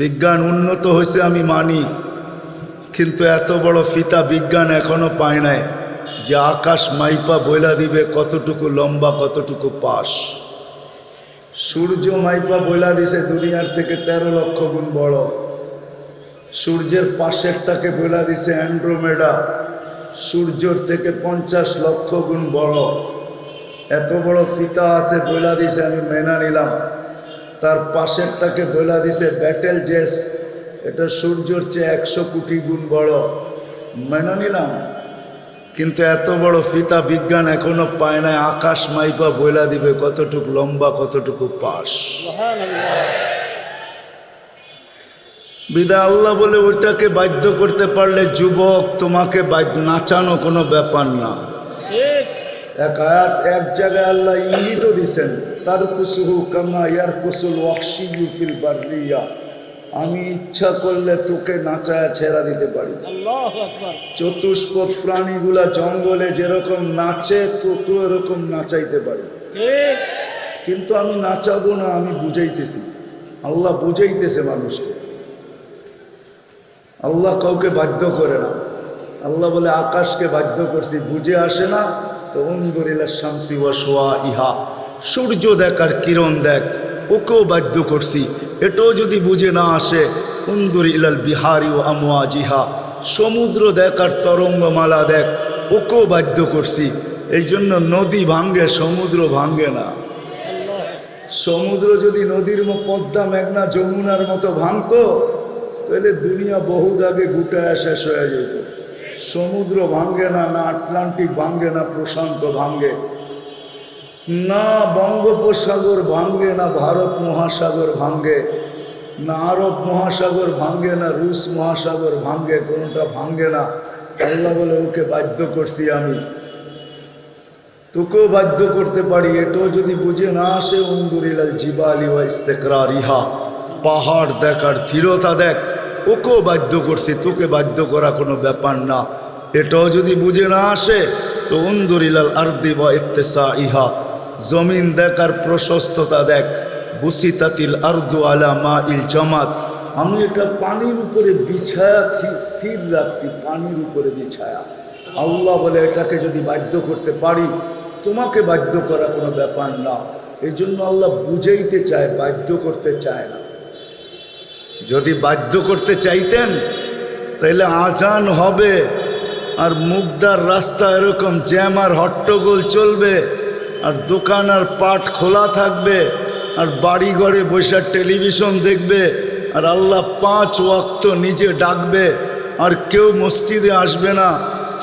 বিজ্ঞান উন্নত হয়েছে আমি মানি, কিন্তু এত বড় ফিতা বিজ্ঞান এখনও পায় নাই যে আকাশ মাইপা বইলা দিবে কতটুকু লম্বা, কতটুকু পাশ। সূর্য মাইপা বইলা দিছে দুনিয়ার থেকে তেরো লক্ষ গুণ বড়। সূর্যের পাশেরটাকে বইলা দিছে অ্যান্ড্রোমেডা। সূর্যর থেকে পঞ্চাশ লক্ষ গুণ বড়। এত বড় ফিতা আছে বইলা দিছে আমি মেনা নিলাম। তার পাশেরটাকে বইলা দিছে ব্যাটেল জেস এটা সূর্যর চেয়ে একশো কোটি গুণ বড়। মেনে নিলাম। কিন্তু এত বড় ফিতা বিজ্ঞান এখনও পায় নাই, আকাশ মাইপা বইলা দিবে, কতটুকু লম্বা, কতটুকু পাশ। বিদা আল্লাহ বলে, ওইটাকে বাধ্য করতে পারলে যুবক তোমাকে নাচানো কোনো ব্যাপার না। এক আয়াত এক জায়গায় আল্লাহ ইঙ্গিতও দিছেন তার কুসুহু কামা ইয়ার কুসুল ওয়াকশিয়ু ফিল আমি ইচ্ছা করলে তোকে নাচায়া ছেড়া দিতে পারি। চতুষ্পদ প্রাণীগুলা জঙ্গলে যেরকম নাচে তোকে এরকম নাচাইতে পারি। কিন্তু আমি নাচাবো না আমি বুঝাইতেছি। আল্লাহ বুঝাইতেছে মানুষকে। আল্লাহ কাউকে বাধ্য করে না। আল্লাহ বলে আকাশকে বাধ্য করছি বুঝে আসে না ইহা সূর্য দেখ আর কিরণ দেখ, ওকেও বাধ্য করছি। এটাও যদি বুঝে না আসে অন্দর ইলাল বিহারি ও আমোয়া জিহা সমুদ্র দেখ আর তরঙ্গমালা দেখ, ওকেও বাধ্য করছি। এই জন্য নদী ভাঙ্গে সমুদ্র ভাঙ্গে না। সমুদ্র যদি নদীর পদ্মা, মেঘনা, যমুনার মতো ভাঙতো, তাহলে দুনিয়া বহু আগে গুটায় শেষ হয়ে যেত সমুদ্র ভাঙ্গে না না আটলান্টিক ভাঙ্গে, না প্রশান্ত ভাঙ্গে। না বঙ্গোপসাগর ভাঙ্গে, না ভারত মহাসাগর ভাঙ্গে। না আরব মহাসাগর ভাঙ্গে, না রুশ মহাসাগর ভাঙ্গে, কোনোটা ভাঙ্গে না। আল্লাহ বলে, ওকে বাধ্য করছি আমি। তোকেও বাধ্য করতে পারি। এটাও যদি বুঝে না আসে অন্দুরিলাল জিবালি ওয়া ইস্তেকরার ইহা পাহাড় দেখ আর দেখ। ওকেও বাধ্য করছি, তোকে বাধ্য করা কোনো ব্যাপার না। এটাও যদি বুঝে না আসে, তো অন্দুরিলাল আর্দি বা ইত্তেসা ইহা জমিন দেখার প্রশস্ততা দেখ, বুসিতাতিল আর্দু আলা মা ইল জামাত। আমি এটা পানির উপরে বিছায়া স্থির রাখছি, পানির উপরে বিছায়া। আল্লাহ বলে, এটাকে যদি বাধ্য করতে পারি, তোমাকে বাধ্য করা কোনো ব্যাপার না। এই জন্য আল্লাহ বুঝাইতে চায়, বাধ্য করতে চায় না। যদি বাধ্য করতে চাইতেন তাহলে আজান হবে আর মুগদার রাস্তা এরকম জ্যাম আর হট্টগোল চলবে আর দোকান আর পাট খোলা থাকবে আর বাড়ি ঘরে বসে টেলিভিশন দেখবে আর আল্লাহ পাঁচ ওয়াক্ত নিজে ডাকবে আর কেউ মসজিদে আসবে না।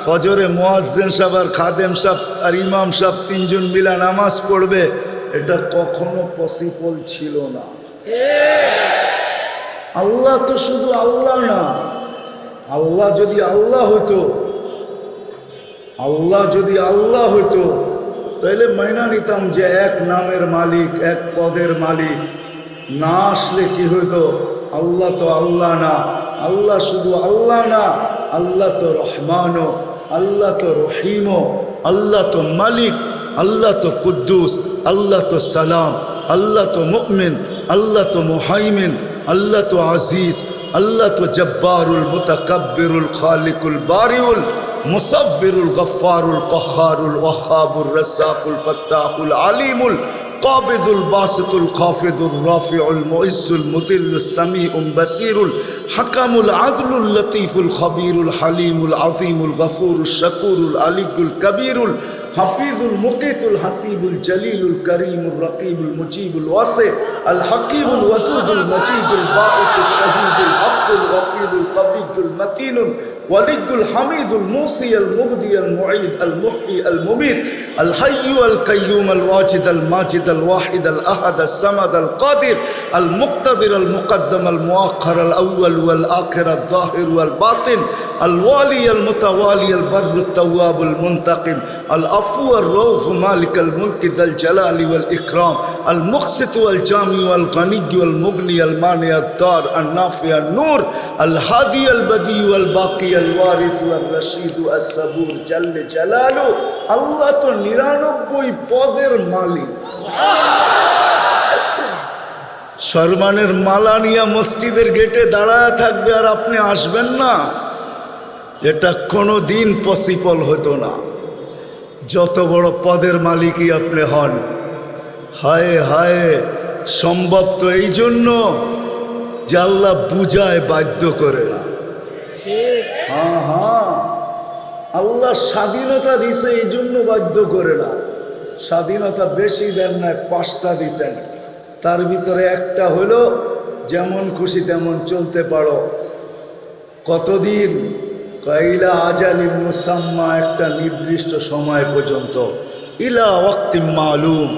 ফজরে মোয়াজ্জেন সাহেব আর খাদেম সাহেব আর ইমাম সাহেব তিনজন মিলা নামাজ পড়বে। এটা কখনো পসিবল ছিল না। আল্লাহ তো শুধু আল্লাহ না। আল্লাহ যদি আল্লাহ হতো আল্লাহ যদি আল্লাহ হতো তাহলে মাইনা নিতাম যে এক নামের মালিক, এক পদের মালিক। না আসলে কি হইতো আল্লাহ তো আল্লাহ না। আল্লাহ শুধু আল্লাহ না, আল্লাহ তো রহমানও, আল্লাহ তো রহিমও, আল্লাহ তো মালিক, আল্লাহ তো কুদ্দুস, আল্লাহ তো সালাম, আল্লাহ তো মুমিন, আল্লাহ তো মুহাইমিন। আল্লাহ তো আজিজ, আল্লাহ তো জব্বারুল, মোতাকাব্বিরুল, খালিকুল, বারিউল মুসাফিরুল গফারুল কহারুল, ওয়াহাবুর রসাকুল ফত্তাহুল, আলিমুল, কাবিদুল, বাসিতুল খাফিদুল রাফিউল মুইসুল মুদিল্লুল, সামিউল, বাসিরুল, হাকামুল, আদলুল, লতিফুল, খবিরুল, হালিমুল আফিমুল গফুরুল, শকুরুল, আলিকুল, কবিরুল العظيم الغفور الشكور العلي الكبير الحفيظ المقيت الحسيب الجليل الكريم الرقيب المجيب الواسع الحكيم الودود المجيد الباعث الشهيد الحق الوكيل القوي المتين ولي الحميد الموصي المبدي المعيد المحيي المميت الحي القيوم الواجد الماجد الواحد الأحد السمد القادر المقتدر المقدم المؤخر الأول والآخر الظاهر والباطن الوالي المتوالي البر التواب المنتقم العفو الروف مالك الملك ذا الجلال والإكرام المقسط والجامع والغني والمغني المانع الدار النافع النور الهادي البدي والباقي الوارث والرشيد الصبور جل جلاله الله নিরানব্বই পদের মালিক। সরমানের মালা নিয়ে মসজিদের গেটে দাঁড়ায় থাকবে আর আপনি আসবেন না। এটা কোনো দিন পসিবল হতো না। যত বড় পদের মালিকই আপনি হন। হায় হায় সম্ভব তো এই জন্য যে আল্লাহ বুঝায় বাধ্য করে না। হ্যাঁ হ্যাঁ। আল্লাহ স্বাধীনতা দিছে এই জন্য বাধ্য করে না। স্বাধীনতা বেশি দেন না পাঁচটা দিছেন। তার ভিতরে একটা হলো, যেমন খুশি তেমন চলতে পারো। কতদিন? কইলা আজালি মুসাম্মা, একটা নির্দিষ্ট সময় পর্যন্ত। ইলা ওয়াক্তি মালুম,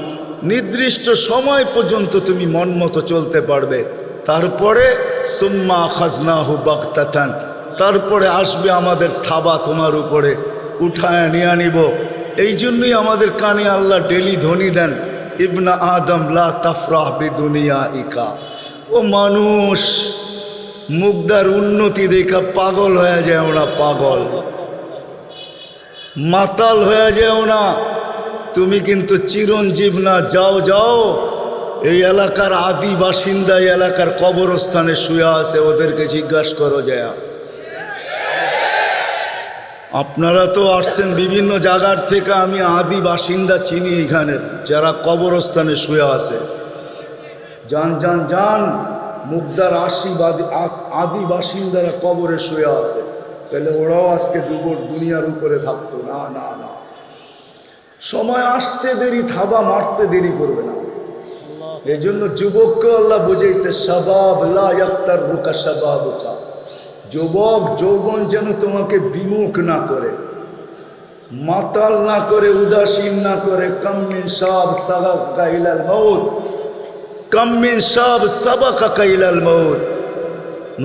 নির্দিষ্ট সময় পর্যন্ত তুমি মন মতো চলতে পারবে। তারপরে, সুম্মা খাজনাহু বাগতাতান তারপরে আসবে আমাদের থাবা তোমার উপরে, উঠায় নিয়ে নিব এই জন্যই আমাদের কানে আল্লাহ ডেলি ধ্বনি দেন, ইবনা আদম লা তাফরাহ বিদুনিয়া ইকা ও মানুষ, মুগদার উন্নতি দেখা পাগল হয়ে যায় না, পাগল। মাতাল হয়ে যাও না। তুমি কিন্তু চিরঞ্জীব না, যাও যাও। এই এলাকার আদি বাসিন্দা এলাকার কবরস্থানে শুয়ে আছে, ওদেরকে জিজ্ঞাসা করো, যায়। আপনারা তো আসছেন বিভিন্ন জায়গার থেকে আমি আদি বাসিন্দা চিনি এখানের যারা কবরস্থানে শুয়ে আছে। যান যান যান মুগদার আশীবাদী আদি বাসিন্দারা কবরে শুয়ে আছে। তাহলে ওরাও আজকে দুপুর দুনিয়ার উপরে থাকতো। না না না। সময় আসতে দেরি থাবা মারতে দেরি করবে না। এই জন্য যুবককে আল্লাহ বুঝেছে সবাব লা ইয়াক্তার বুকা সবাবুকা। যুবক যৌবন যেন তোমাকে বিমুখ না করে মাতাল না করে উদাসীন না করে কম্মিন সব সাগাক কাইলাল মৌত কম্মিন সব সাবাকা কাইলাল মৌত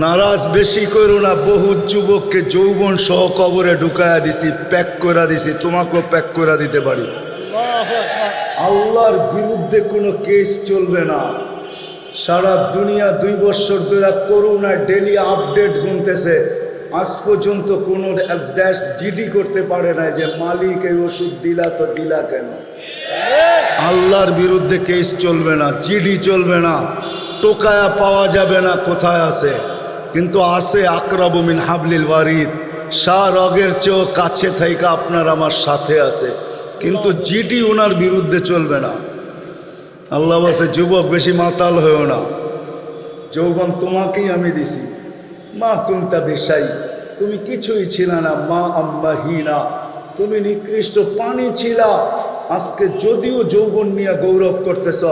নারাজ বেশি করো না বহু যুবককে যৌবন সহ কবরে ঢুকায়া দিছি প্যাক করে দিছি তোমাকেও প্যাক করে দিতে পারি। আল্লাহর বিরুদ্ধে কোনো কেস চলবে না। সারা দুনিয়া দুই বছর ধরে করোনা ডেলি আপডেট গুনতেছে। আজ পর্যন্ত কোনো দেশ জিডি করতে পারে না যে, মালিক, এই ওষুধ দিলা তো দিলা কেন? আল্লাহর বিরুদ্ধে কেস চলবে না জিডি চলবে না, টোকায়া পাওয়া যাবে না কোথায় আছে। কিন্তু আছে আকরাবমিন হাবলিল ওয়ারিদ। শাহ রগের চেয়েও কাছে থাইকা আপনার আমার সাথে আছে। কিন্তু জিডি ওনার বিরুদ্ধে চলবে না। আল্লাহ বাসে যুবক, বেশি মাতাল হয়েও না। যৌবন তোমাকেই আমি দিছি। মা কুন্তা বেশাই, তুমি কিছুই ছিল না, মা আম্মা তুমি নিকৃষ্ট পানি ছিলা। আজকে যদিও যৌবন নিয়ে গৌরব করতেছ,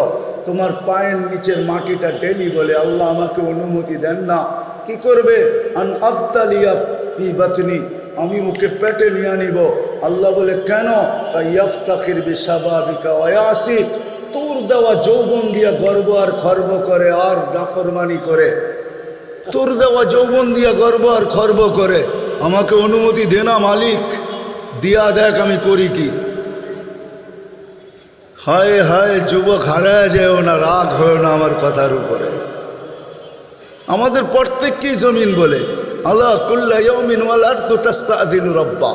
তোমার পায়ের নিচের মাটিটা ডেলি বলে আল্লাহ আমাকে অনুমতি দেন না। কি করবে? আন আবতালিয়া ফি বাতনি, আমি ওকে পেটে নিয়ে নিব আল্লাহ বলে, কেন? ইয়াফতাখির বিসাবাবিকা ওয়াসিক তোর দেওয়া যৌবন দিয়া গর্ব আর খর্ব করে, আর নাফরমানি করে। তোর দেওয়া যৌবন দিয়া গর্ব আর খর্ব করে, আমাকে অনুমতি দে না মালিক, দিয়া দেখ আমি করি কি। হায় হায় যুবক, হারায় যেও না, রাগ হয় না আমার কথার উপরে। আমাদের প্রত্যেককেই জমিন বলে আল্লাহ কুল্লা ইয়মিন ওয়াল আরদু তাস্তাদিনু রব্বা।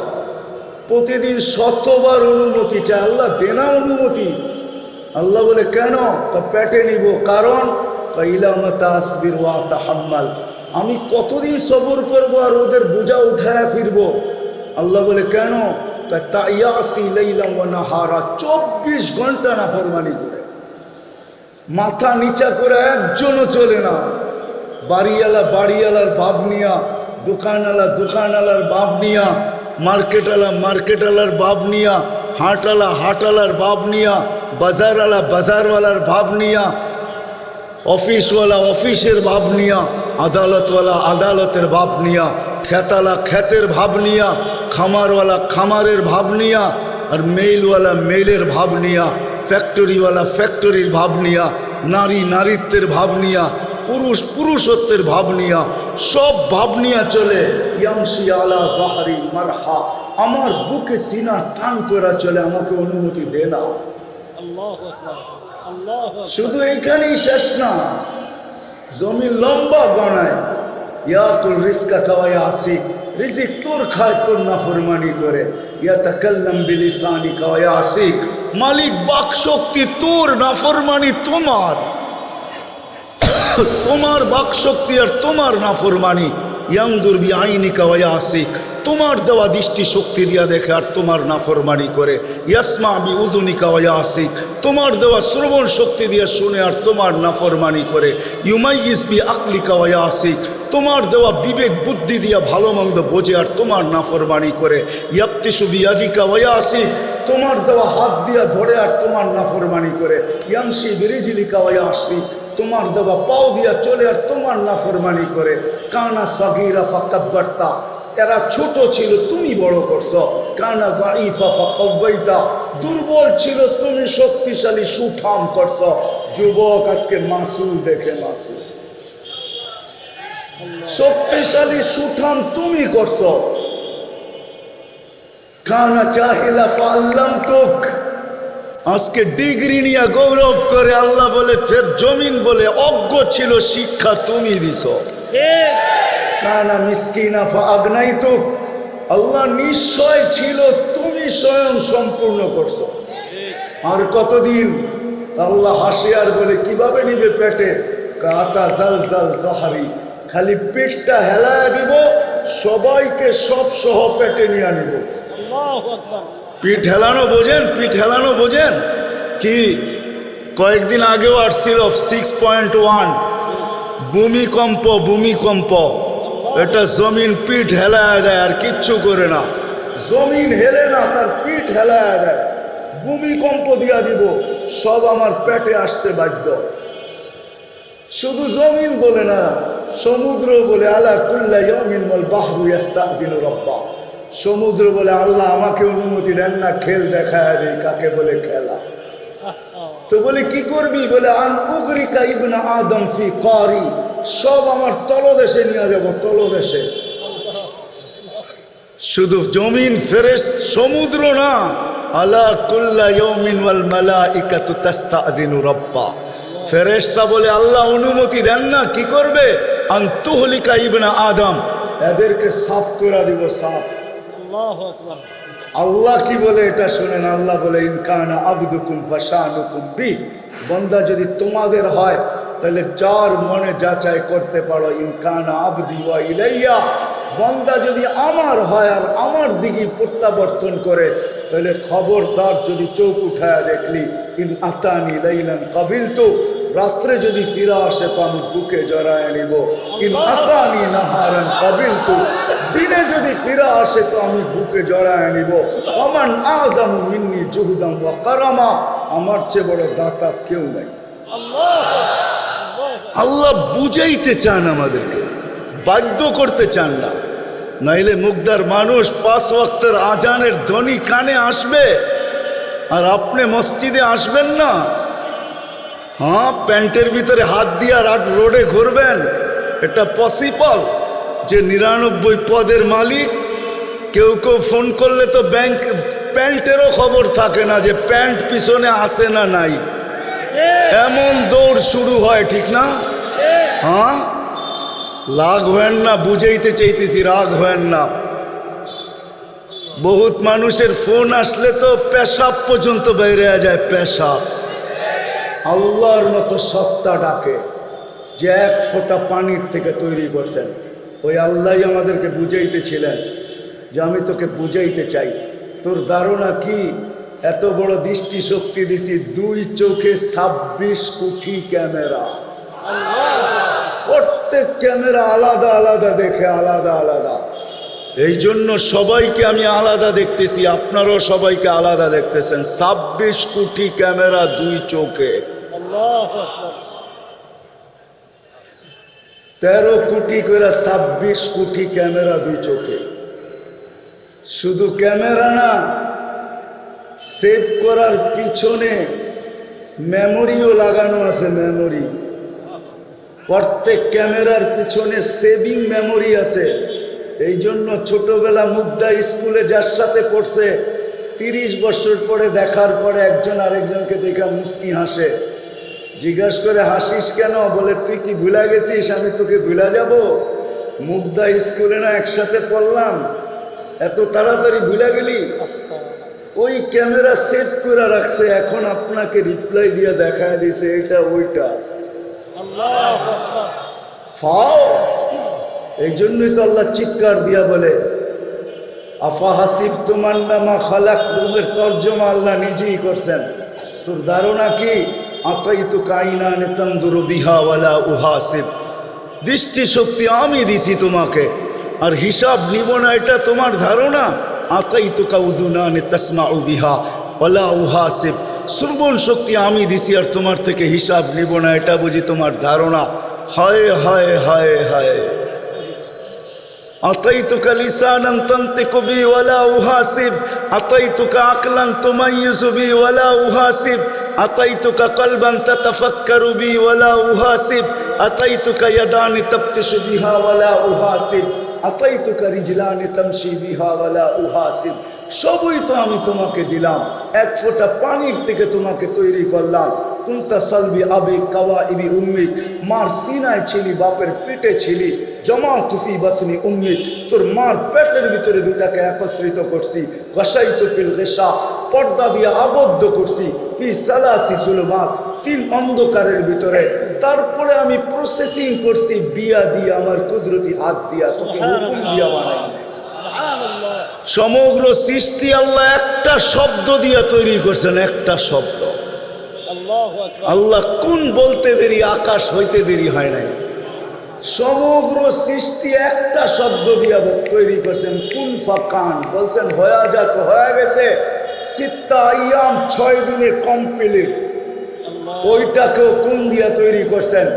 প্রতিদিন শতবার অনুমতি চায় আল্লাহ দেনা অনুমতি। আল্লাহ বলে, কেন? পেটে নিব। কারণ? তাহাম্মাল। আমি কতদিন সবর করব আর ওদের বোঝা উঠায় ফিরবো? আল্লাহ বলে, কেন? চব্বিশ ঘণ্টা নাফরমানি করে। মাথা নিচা করে একজনও চলে না। বাড়িওয়ালা বাড়িওয়ালার ভাব নিয়া, দোকানওয়ালা দোকানওয়ালার ভাব নিয়া, মার্কেটওয়ালা মার্কেটওয়ালার ভাব নিয়া, হাটওয়ালা হাটওয়ালার ভাব নিয়া বাজারওয়ালা, বাজারওয়ালার ভাব নিয়া, অফিসওয়ালা অফিসের ভাব নিয়া, আদালতওয়ালা আদালতের ভাব নিয়া, খেতালা খেতের ভাব নিয়া, খামারওয়ালা খামারের ভাব নিয়া, আর মেইলওয়ালা মেইলের ভাব নিয়া, ফ্যাক্টরিওয়ালা ফ্যাক্টরির ভাব নিয়া, নারী নারীত্বের ভাব নিয়া, পুরুষ পুরুষত্বের ভাব নিয়া, সব ভাব নিয়া চলে বাহারি মারহা। আমার বুকে সিনা টান করা চলে, আমাকে অনুমতি দে না। শুধু এইখানেই শেষ না, জমি লম্বা বানায় ইয়াকুল রিস্কা খাওয়ায় আসি, রিজিক তোর খায়, তোর না ফরমানি করে। ইয়া তাকাল্লাম বিলিসানি খাওয়ায় মালিক বাক শক্তি তোর না ফরমানি তোমার তোমার বাকশক্তি আর তোমার নাফরমানি ইয়াংদুর বি আইনিকা ওয়া আসিক তোমার দেওয়া দৃষ্টি শক্তি দিয়া দেখে আর তোমার নাফরমানি করে। ইয়াসমা আমি উদুনিকা ওয়া আসিক তোমার দেওয়া শ্রবণ শক্তি দিয়ে শুনে আর তোমার নাফরমানি করে। ইউমাইস বি আকলিকা ওয়া আসিক তোমার দেওয়া বিবেক বুদ্ধি দিয়া ভালো মন্দ বোঝে আর তোমার নাফরমানি করে। ইয়াপ্তিসু বিয়াদিকা ওয়া আসিক তোমার দেওয়া হাত দিয়া ধরে আর তোমার নাফরমানি করে। ইয়াংশি বিরিজিলিকা ওয়া আসিক তোমার দেওয়া পাও দিয়া চলে আর তোমার নাফরমানি করে। কানা সাগিরা ফাকাব্বারতা এরা ছোট ছিল, তুমি বড় করছ। কানা ফাকাব্বাইতা দুর্বল ছিল, তুমি শক্তিশালী সুঠাম করছ। যুবক আজকে মাসুল দেখে মাসুল। শক্তিশালী সুঠাম তুমি করছ। কানা চাহিলা ফাল্লাম তোক আজকে ডিগ্রি নিয়ে গৌরব করে আল্লাহ বলে, ফের জমিন বলে অজ্ঞ ছিল, শিক্ষা তুমি দিছ। ঠিক। কানা মিসকিনা আগনাই তো আল্লাহ নিশ্চয় ছিল তুমি স্বয়ং সম্পূর্ণ করছ। আর কতদিন? আল্লাহ হাসে আর বলে কীভাবে নিবে পেটে? কাতা জাল জাল জাহারি খালি পেটটা হেলায় দিব সবাইকে সব সহ পেটে নিয়ে নিব আল্লাহ আকবার। পিঠ হেলানো বোঝেন পিঠ হেলানো বোঝেন? কি? কয়েকদিন আগেও আসছিল সিক্স পয়েন্ট ওয়ান ভূমিকম্প ভূমিকম্প। এটা জমিন পিঠ হেলায় দেয় আর কিচ্ছু করে না। জমিন হেলে না, তার পিঠ হেলায় দেয়। ভূমিকম্প দিয়া দিব, সব আমার পেটে আসতে বাধ্য। শুধু জমিন বলে না, সমুদ্র বলে আল্লাহ কুল্লা ইয়মিন মল বাহরু ইয়াস্তাদিনু রব্বা। সমুদ্র বলে, আল্লাহ আমাকে অনুমতি দেন না, খেল দেখায় দেই, কাকে বলে খেলা? তো বলে, কি করবি? বলে, আন উগরিকা ইবনা আদম ফি কারি। সব আমার তলদেশে নিয়ে যাব তলদেশে। শুধু জমিন ফেরেস সমুদ্র না। আলা কুল্লা ইয়মিন ওয়াল মালাইকাতু তাস্তাদিনু রব্বা। ফেরেশতা বলে আল্লাহ অনুমতি দেন না কি করবে? আন্তুহলিকা ইবনা আদম। এদেরকে সাফ করে দিব সাফ। আল্লাহ আকবার। আল্লাহ কি বলে এটা শোনেন? আল্লাহ বলে ইনকানা আবদুকুম ফাশানুকুম বি। বন্দা যদি তোমাদের হয় তাহলে যার মনে যাচাই করতে পারো ইনকানা আবদি ওয়া ইলাইয়া। বন্দা যদি আমার হয় আর আমার দিকে প্রত্যাবর্তন করে, তাহলে খবরদার যদি চোখ উঠায় দেখলি, ইন আতানি লাইলান কাবিল তো রাত্রে যদি ফিরা আসে তো আমি বুকে জড়ায় নিব। ইন আতানি নাহারান কাবিল তো দিনে যদি ফিরা আসে তো আমি বুকে জড়ায় নিব। অমান আদম মিন্নি জুহুদাম ওয়া কারামা, আমার চেয়ে বড় দাতা কেউ নাই। আল্লাহ! আল্লাহ বুঝাইতে চান আমাদেরকে, বাধ্য করতে চান না। নাইলে মুগদার মানুষ পাঁচ ওয়াক্তের আজানের ধ্বনি কানে আসবে আর আপনি মসজিদে আসবেন না। হ্যাঁ প্যান্টের ভিতরে হাত দিয়ে আর রোডে ঘুরবেন, এটা পসিবল যে নিরানব্বই পদের মালিক কেউ কেউ ফোন করলে তো ব্যাংক প্যান্টেরও খবর থাকে না যে প্যান্ট পিছনে আসে না নাই। এমন দৌড় শুরু হয়, ঠিক না? হ্যাঁ? লাগ না, বুঝাইতে চাইতেছি, রাগ হেন না। বহুত মানুষের ফোন আসলে তো পেশাব পর্যন্ত বেড়ে যায়, পেশাব। আল্লাহর মতো সত্তা ডাকে, যে এক ফোঁটা পানির থেকে তৈরি করছেন। ওই আল্লাহই আমাদেরকে বুঝাইতেছিলেন যে আমি তোকে বুঝাইতে চাই। তোর ধারণা কি? এত বড় দৃষ্টি শক্তি দিছি, দুই চোখে ছাব্বিশ কোটি ক্যামেরা। প্রত্যেক ক্যামেরা আলাদা আলাদা, দেখে আলাদা আলাদা। এই জন্য সবাইকে আমি আলাদা দেখতেছি, আপনারাও সবাইকে আলাদা দেখতেছেন। ছাব্বিশ কোটি ক্যামেরা দুই চোখে। তেরো কোটি করে ছাব্বিশ কোটি ক্যামেরা দুই চোখে। শুধু ক্যামেরা না সেভ করার পিছনে মেমোরিও লাগানো আছে, মেমোরি। প্রত্যেক ক্যামেরার পিছনে সেভিং মেমোরি আছে। এই জন্য ছোটবেলা মুগ্ধা স্কুলে যার সাথে পড়ছে, তিরিশ বছর পরে দেখার পরে একজন আরেকজনকে দেখা মুস্কি হাসে। জিজ্ঞাসা করে, হাসিস কেন? বলে, তুই কি ভুলা গেছিস? আমি তোকে ভুলা যাব? মুগ্ধা স্কুলে না একসাথে পড়লাম? এত তাড়াতাড়ি ভুলা গেলি? ওই ক্যামেরা সেট করে রাখছে এখন আপনাকে রিপ্লাই দিয়ে দেখায় দিছে এটা ওইটা। ফাও! এই জন্যই তো আল্লাহ চিৎকার দিয়া বলে আফা হাসিব তোমার নামা খালাক রুমের তর্জমা আল্লাহ নিজেই করছেন। তোর ধারণা কি? আতাই তো কাইনা নেতন্দুর বিহাওয়ালা উহাসিব। দৃষ্টি শক্তি আমি দিছি তোমাকে আর হিসাব নিব না এটা তোমার ধারণা? আতাই তো কাউদুনা নে তসমা উ বিহা ওলা উহাসিব শ্রবণ শক্তি আমি দিছি আর তোমার থেকে হিসাব নিব না এটা বুঝি তোমার ধারণা হায় হায় হায় হায় أعطيتك لسانا تنطق بي ولا أحاسب أعطيتك عقلا تميز بي ولا أحاسب أعطيتك قلبا تتفكر بي ولا أحاسب أعطيتك يدان تبتش بها ولا أحاسب أعطيتك رجلان تمشي بها ولا أحاسب সবই তো আমি তোমাকে দিলাম। এক ফোঁটা পানির থেকে তোমাকে তৈরি করলাম। কুন্তা সালবি আবি কাওয়া ইবি উম্মিক মার সিনায় ছিলি, বাপের পেটে ছিলি জমা তুফি বাতনি উম্মিক তোর মার পেটের ভিতরে দুটাকে একত্রিত করছি গসাই তুফিল গেসা, পর্দা দিয়ে আবদ্ধ করছি, ফি সালাসি জুলমাত, তিন অন্ধকারের ভিতরে। তারপরে আমি প্রসেসিং করছি, বিয়া দিয়ে আমার কুদরতি হাত দিয়া তোকে হুকুম দিয়া বানাই সমগ্র সৃষ্টি আল্লাহ একটা শব্দ দিয়ে তৈরি করছেন একটা শব্দ। আল্লাহ কোন বলতে দেরি আকাশ হইতে দেরি হয় নাই। সমগ্র সৃষ্টি একটা শব্দ দিয়া তৈরি করছেন কোন ফাকান বলছেন হয়ে যাত হয়ে গেছে। সিত্তা ছয় দিনে কমপ্লিট আল্লাহ। ওইটাকেও কোন দিয়া তৈরি করছেন?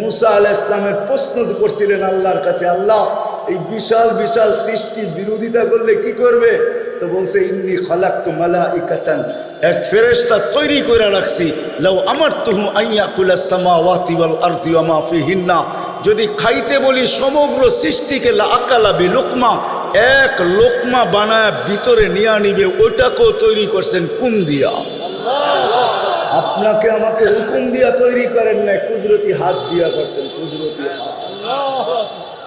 মুসা আল ইসলামের প্রশ্ন করছিলেন আল্লাহর কাছে আল্লাহ এই বিশাল বিশাল সৃষ্টি বিরোধিতা করলে কি করবে? তো বলছে ইন্নি খালাক তো মালা ইকাতান এক ফেরেশতা তৈরি করে রাখছি লাউ আমার তুহু আইয়া কুলা সামাওয়াতি ওয়াল আরদি ওয়া মা ফিহিন্না। যদি খাইতে বলি সমগ্র সৃষ্টিকে লা আকালা বি লোকমা এক লোকমা বানায় ভিতরে নিয়ে নিবে ওটাকেও তৈরি করছেন কুম দিয়া আপনাকে আমাকে হুকুম দিয়া তৈরি করেন না কুদরতি হাত দিয়া করছেন কুদরতি হাত।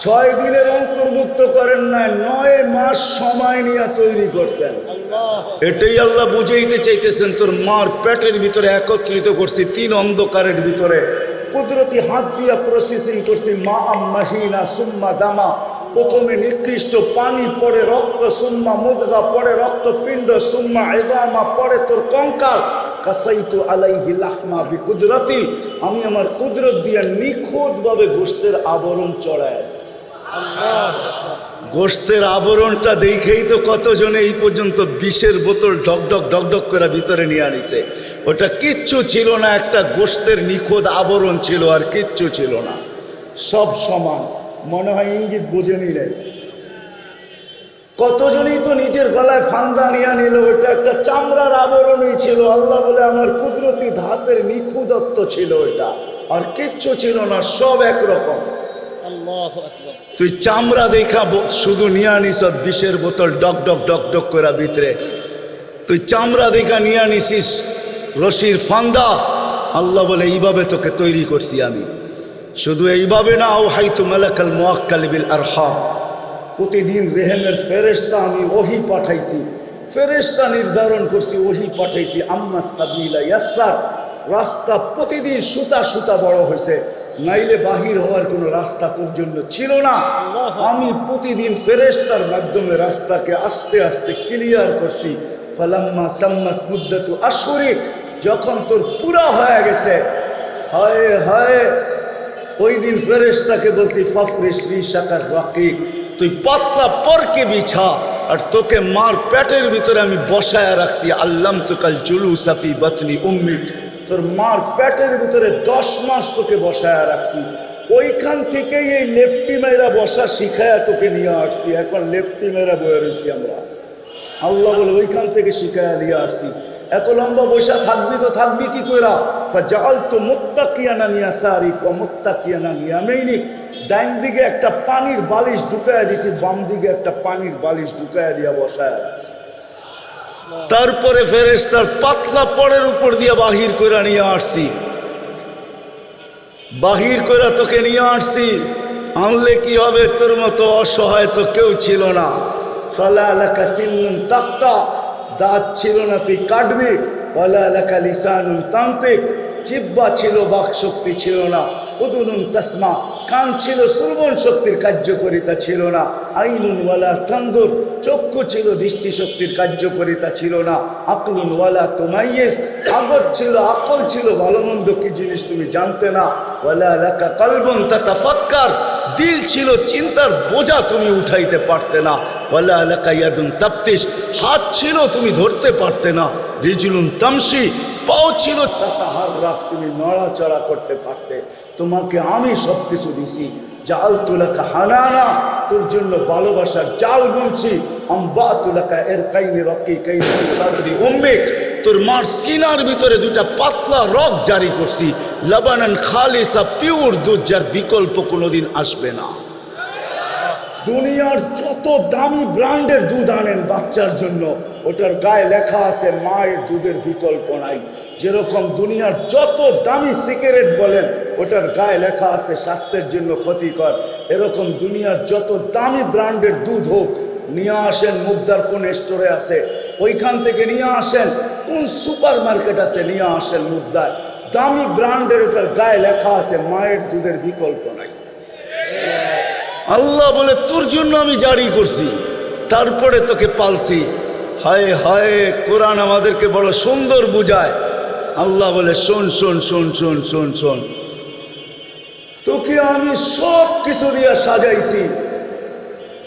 ছয় দিনের অন্তর্ভুক্ত করেন নাই নয় মাস সময় নিয়ে তৈরি করছেন। এটাই আল্লাহ বুঝাইতে চাইতেছেন তোর মার পেটের ভিতরে একত্রিত করছি তিন অন্ধকারের ভিতরে। কুদরতি হাত দিয়া প্রসেসিং করছি মা মাহিনা সুম্মা দামা। প্রথমে নিকৃষ্ট পানি পরে রক্ত সুম্মা মুদগা পরে রক্তপিণ্ড সুম্মা এগামা পরে তোর কঙ্কাল। কাসাইতু আলাইহি লাহমা বি কুদরতি আমি আমার কুদরত দিয়া নিখুঁতভাবে গোষ্ঠের আবরণ চড়ায়। গোস্তের আবরণটা দেখেই তো কতজনে এই পর্যন্ত বিষের বোতল ঢকঢক ঢকঢক করে ভিতরে নিয়ে আনিছে। ওটা কিচ্ছু ছিল না, একটা গোস্তের নিখোঁজ আবরণ ছিল আর কিচ্ছু ছিল না। সব সমান, মনে হয় ইঙ্গিত বোঝেনি রে কতজনই তো নিজের গলায় ফান্দা নিয়ে নিল, ওটা একটা চামড়ার আবরণই ছিল। আল্লাহ বলে, আমার কুদরতি ধাতের নিখুঁতত্ব ছিল ওটা, আর কিচ্ছু ছিল না, সব একরকম। তুই চামড়া দেখা শুধু নিয়ে আনিস বিষের বোতল ডক ডক ডক ডক করা ভিতরে। তুই চামড়া দেখা নিয়ে আনিসিস রশির ফান্দা। আল্লাহ বলে, এইভাবে তোকে তৈরি করছি আমি। শুধু এইভাবে না ও হাইতু মালাকাল মোয়াক্কাল বিল আরহাম। প্রতিদিন রেহেমের ফেরেশতা আমি ওহি পাঠাইছি। ফেরেশতা নির্ধারণ করছি, ওহি পাঠাইছি, আম্মা সাবিলা ইয়াসার। রাস্তা প্রতিদিন সুতা সুতা বড় হয়েছে। নাইলে বাহির হওয়ার কোনো রাস্তা তোর জন্য ছিল না। আমি প্রতিদিন ফেরেস্তার মাধ্যমে রাস্তাকে আস্তে আস্তে ক্লিয়ার করছি। ফালাম্মা তাম্মাত মুদ্দাতু আশরিক যখন তোর পুরা হয়ে গেছে হায় হায় ওই দিন ফেরেশতাকে বলছি ফাফরে শ্রী শাকার রাকিক তুই পাতলা পরকে বিছা আর তোকে মার পেটের ভিতরে আমি বসায় রাখছি। আল্লাম তো কাল জুলু সাফি বতনি উম্মিট তোর মার পেটের ভিতরে দশ মাস তোকে বসায় রাখছি। ওইখান থেকেই এই লেপটি মেয়েরা বসা শিখায়া তোকে নিয়ে আসছি। এখন লেপটি মেয়েরা বয়ে রয়েছি আমরা। আল্লাহ বলে, ওইখান থেকে শিখায়া নিয়ে আসছি। এত লম্বা বৈশা থাকবি তো থাকবি কি কইরা? জাল তো মোত্তা মোত্তাকিয়ানা নিয়া সারি ও মোত্তাকিয়ানা নিয়া মেইনি ডাইন দিকে একটা পানির বালিশ ঢুকায়া দিছি, বাম দিকে একটা পানির বালিশ ঢুকায়া দিয়া বসায় রাখছি। তারপরে ফেরেস্তার পাতলা পরের উপর দিয়ে বাহির করে নিয়ে আসছি। বাহির করে তোকে নিয়ে আসছি। আনলে কি হবে? তোর মতো অসহায় তো কেউ ছিল না। ফালা এলাকা সিন্নুন তাক্তা। দাঁত ছিল না, তুই কাটবি। ওয়ালা এলাকা লিসানুন তান্ত্রিক। জিব্বা ছিল বাক শক্তি ছিল না। উদুনুন তাসমা। কান ছিল, শ্রবণ শক্তির কার্যকরিতা ছিল না। আইনুন ওয়ালা তান্দুর চক্ষু ছিল, দৃষ্টি শক্তির কার্যকরিতা ছিল না। আকলুন ওয়ালা তোমাইয়েস, আগত ছিল, আকল ছিল ভালো মন্দ কি জিনিস তুমি জানতে না। ওয়ালা লাকা কালবুন তাতাফাক্কার, দিল ছিল, চিন্তার বোঝা তুমি উঠাইতে পারতে না। ওয়ালা লাকা ইয়াদুন তাপ্তিস হাত ছিল, তুমি ধরতে পারতে না। রিজুলুন তামসি পাও ছিল তাহার রাখ তুমি নড়াচড়া করতে পারতে। তোমাকে আমি সব কিছু দিছি। জাল তুলাকা হানানা, তোর জন্য ভালোবাসার জাল বুনছি। আম্বা তুলাকা এর কাইনি রকি কাইনি সাদরি তোর মার সিনার ভিতরে দুটা পাতলা রক জারি করছি। লাবানান খালিসা পিওর দুধ যার বিকল্প কোনোদিন আসবে না। দুনিয়ার যত দামি ব্র্যান্ডের দুধ আনেন বাচ্চার জন্য, ওটার গায়ে লেখা আছে, মায়ের দুধের বিকল্প নাই। যেরকম দুনিয়ার যত দামি সিগারেট বলেন, ওটার গায়ে লেখা আছে, স্বাস্থ্যের জন্য ক্ষতিকর। এরকম দুনিয়ার যত দামি ব্র্যান্ডের দুধ হোক, নিয়ে আসেন মুগদার কোন স্টোরে আছে, ওইখান থেকে নিয়ে আসেন, কোন সুপার মার্কেট আছে, নিয়ে আসেন মুগদার দামি ব্র্যান্ডের ওটার গায়ে লেখা আছে, মায়ের দুধের বিকল্প নাই। আল্লাহ বলে, তোর জন্য আমি জারি করছি, তারপরে তোকে পালছি। হায় হায়, কোরআন আমাদেরকে বড় সুন্দর বুঝায়। আল্লাহ বলে, শোন শোন শোন শোন শোন শোন। তোকে আমি সব কিছু দিয়া সাজাইছি।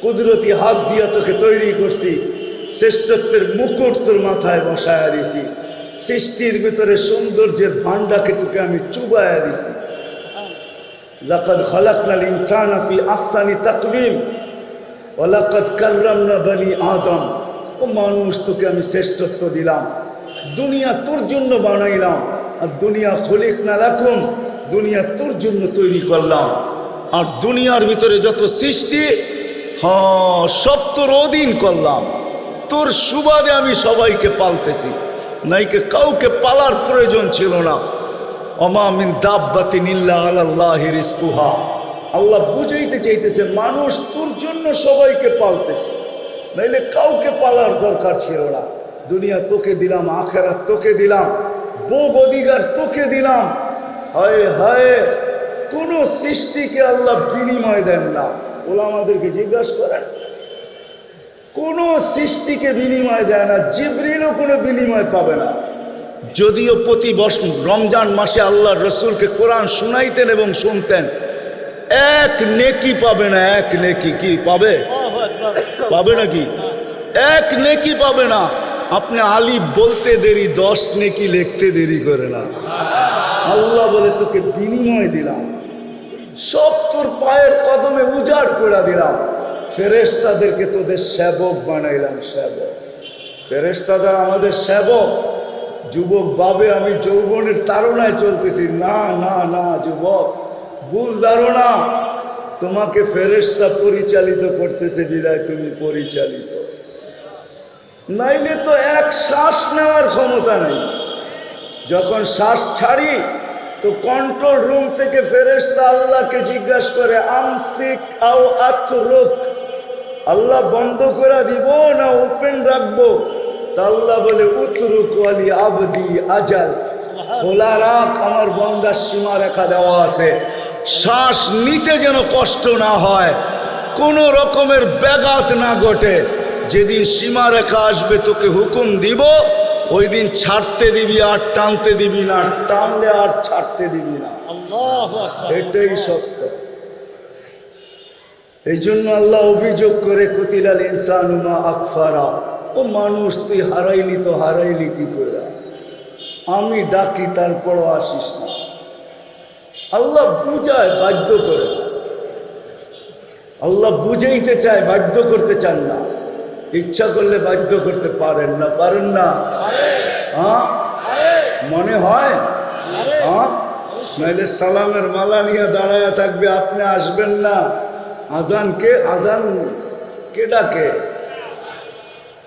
কুদরতি হাত দিয়া তোকে তৈরি করছি। শ্রেষ্ঠত্বের মুকুট তোর মাথায় বসায় দিছি সৃষ্টির ভিতরে সৌন্দর্যের ভান্ডাকে তোকে আমি চুবায়া দিছি লাকাদ খলাকনাল ইনসান ফি আহসানি তাকবিম ওলাকাদ কার্রামনা বনি আদম। ও মানুষ তোকে আমি শ্রেষ্ঠত্ব দিলাম। দুনিয়া তোর জন্য বানাইলাম, আর দুনিয়া খলিক না রাখুন দুনিয়া তোর জন্য তৈরি করলাম। আর দুনিয়ার ভিতরে যত সৃষ্টি হ্যাঁ সব তোর অধীন করলাম। তোর সুবাদে আমি সবাইকে পালতেছি, নাইকে কাউকে পালার প্রয়োজন ছিল না। অমামিন দাব্বাতিন ইল্লা আলাল্লাহি রিজকুহা। আল্লাহ বুঝাইতে চাইতেছে, মানুষ তোর জন্য সবাইকে পালতেছে, নাইলে কাউকে পালার দরকার ছিল না। দুনিয়া তোকে দিলাম আখেরা তোকে দিলাম বোগ অধিকার তোকে দিলাম। হায় হায় কোনো সৃষ্টিকে আল্লাহ বিনিময় দেন না। ওলামাদেরকে জিজ্ঞাসা করেন কোনো সৃষ্টিকে বিনিময় দেয় না জিবরিলও কোনো বিনিময় পাবে না। যদিও প্রতি বস রমজান মাসে আল্লাহ রসুলকে কোরআন শুনাইতেন এবং শুনতেন এক নেকি পাবে না এক নেকি কি পাবে? পাবে নাকি? এক নেকি পাবে না। আপনি আলী বলতে দেরি, দশ নেকি লিখতে দেরি করে না। আল্লাহ বলে, তোকে বিনিময় দিলাম। সব তোর পায়ের কদমে উজাড় করে দিলাম। ফেরেশতাদেরকে তোদের সেবক বানাইলাম, সেবক। ফেরেশতাদের আমাদের সেবক। যুবক বাবে আমি যৌবনের তারণায় চলতেছি। না না না, যুবক, ভুল ধারণা। তোমাকে ফেরেশতা পরিচালিত করতেছে, বিদায় তুমি পরিচালিত। নাইলে তো এক শ্বাস নেওয়ার ক্ষমতা নেই। যখন শ্বাস ছাড়ি, তো কন্ট্রোল রুম থেকে ফেরেশতা আল্লাহকে জিজ্ঞাসা করে, আমসিক আও আত্মরোগ? আল্লাহ, বন্ধ করে দিব না ওপেন রাখব? তা আল্লাহ বলে, উতরুক আলী আবদি আজাল। খোলা রাখ, আমার বন্দার সীমা রেখা দেওয়া আছে। শ্বাস নিতে যেন কষ্ট না হয়, কোনো রকমের ব্যাঘাত না ঘটে। যেদিন সীমা রেখা আসবে তোকে হুকুম দিব ওই দিন ছাড়তে দিবি আর টানতে দিবি না। টানলে আর ছাড়তে দিবি না। এটাই সত্য। এই জন্য আল্লাহ অভিযোগ করে কতিলাল ইনসান উমা আকফারা। ও মানুষ তুই হারাইলি তো হারাইলি কি করে আমি ডাকি তারপরও আসিস না। আল্লাহ বুঝায় বাধ্য করে। আল্লাহ বুঝাইতে চায় বাধ্য করতে চান না। ইচ্ছা করলে বাধ্য করতে পারেন না পারেন না। হ্যাঁ? মনে হয়? হ্যাঁ? সালামের মালা নিয়ে দাঁড়ায় থাকবে, আপনি আসবেন না। আজান কে আজান কে ডাকে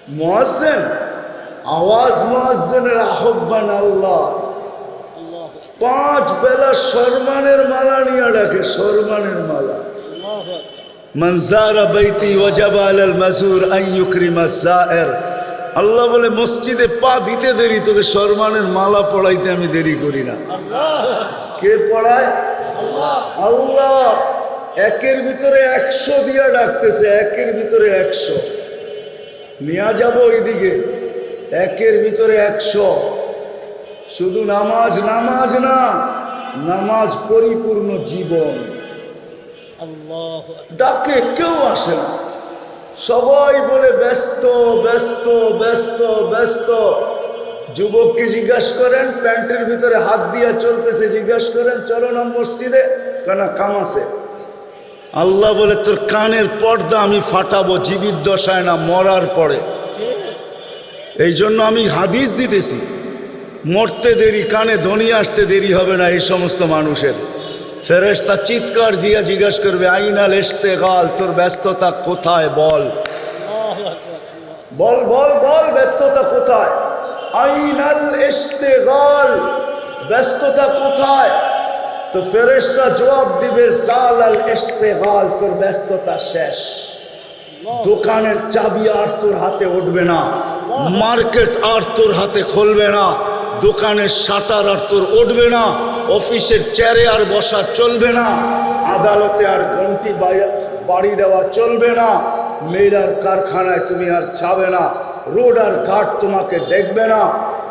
মহাজেন আওয়াজ মহাজেনের আহ্বান আল্লাহ। পাঁচ বেলা শরমানের মালা নিয়ে ডাকে, শরমানের মালা। মনজারা বৈতি আল মাসুর আইয়ুকরিমা সায়ের। আল্লাহ বলে মসজিদে পা দিতে দেরি তবে সরমানের মালা পড়াইতে আমি দেরি করি না। কে পড়ায়? আল্লাহ। একের ভিতরে একশো দিয়া ডাকতেছে একের ভিতরে একশো। নিয়া যাব ওইদিকে একের ভিতরে একশো। শুধু নামাজ নামাজ না নামাজ পরিপূর্ণ জীবন। ডাকে কেউ আসে না। সবাই বলে, ব্যস্ত ব্যস্ত ব্যস্ত ব্যস্ত। যুবককে জিজ্ঞাসা করেন, প্যান্টের ভিতরে হাত দিয়ে চলতেছে, জিজ্ঞাসা করেন, চলো না মসজিদে? কেনা কাম আছে। আল্লাহ বলে, তোর কানের পর্দা আমি ফাটাবো, জীবিত দশায় না, মরার পরে। এই জন্য আমি হাদিস দিতেছি, মরতে দেরি, কানে ধনী আসতে দেরি হবে না এই সমস্ত মানুষের। ফেরেশতা চিৎকার দিয়ে জিজ্ঞাসা করবে আইনাল এসতে গাল তোর ব্যস্ততা কোথায়? বল। বল বল বল, ব্যস্ততা কোথায়? আইনাল এসতে গাল ব্যস্ততা কোথায়? তো ফেরেশতা জবাব দিবে, জাল আল এসতে গাল তোর ব্যস্ততা শেষ। দোকানের চাবি আর তোর হাতে উঠবে না। মার্কেট আর তোর হাতে খুলবে না। দোকানের শাটার আর তোর উঠবে না। অফিসের চেয়ারে আর বসা চলবে না। আদালতে আর ঘন্টি বাড়ি দেওয়া চলবে না। মেয়েরার কারখানায় তুমি আর যাবে না। রোড আর ঘাট তোমাকে দেখবে না।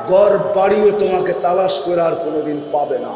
ঘর বাড়িও তোমাকে তালাশ করে আর কোনোদিন পাবে না।